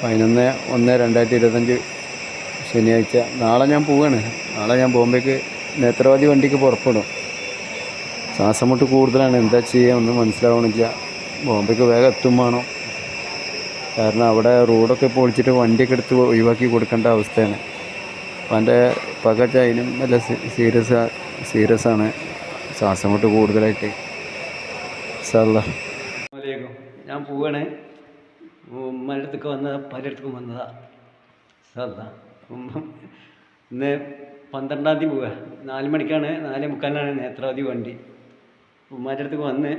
പതിനൊന്ന് ഒന്ന് രണ്ടായിരത്തി ഇരുപത്തഞ്ച് ശനിയാഴ്ച. നാളെ ഞാൻ പോവാണ്. നാളെ ഞാൻ ബോംബെക്ക് നേത്രവാദി വണ്ടിക്ക് പുറപ്പെടും. ശ്വാസം മുട്ട് കൂടുതലാണ്. എന്താ ചെയ്യുക ഒന്നും മനസ്സിലാവണില്ല. ബോംബെക്ക് വേഗം എത്തും വേണം. കാരണം അവിടെ റോഡൊക്കെ പൊളിച്ചിട്ട് വണ്ടിയൊക്കെ എടുത്ത് ഒഴിവാക്കി കൊടുക്കേണ്ട അവസ്ഥയാണ്. അപ്പം എന്റെ അതിനും നല്ല സീരിയസ് സീരിയസ് ആണ് ശ്വാസം മുട്ട് കൂടുതലായിട്ട് സാറല്ല ഞാൻ പോവാണ്. ഉമ്മയുടെ അടുത്തേക്ക് വന്നതാ പല അടുത്തേക്ക് വന്നതാ. സാറല്ല ഇന്ന് പന്ത്രണ്ടാം തീയതി പോവുക നാല് മണിക്കാണ് നാല് മുക്കാലിനാണ് നേത്രാവതി വണ്ടി. ഉമ്മാന്റെ അടുത്തേക്ക് വന്ന്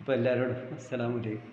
അപ്പോൾ എല്ലാവരോടും അസ്സലാമലൈക്കും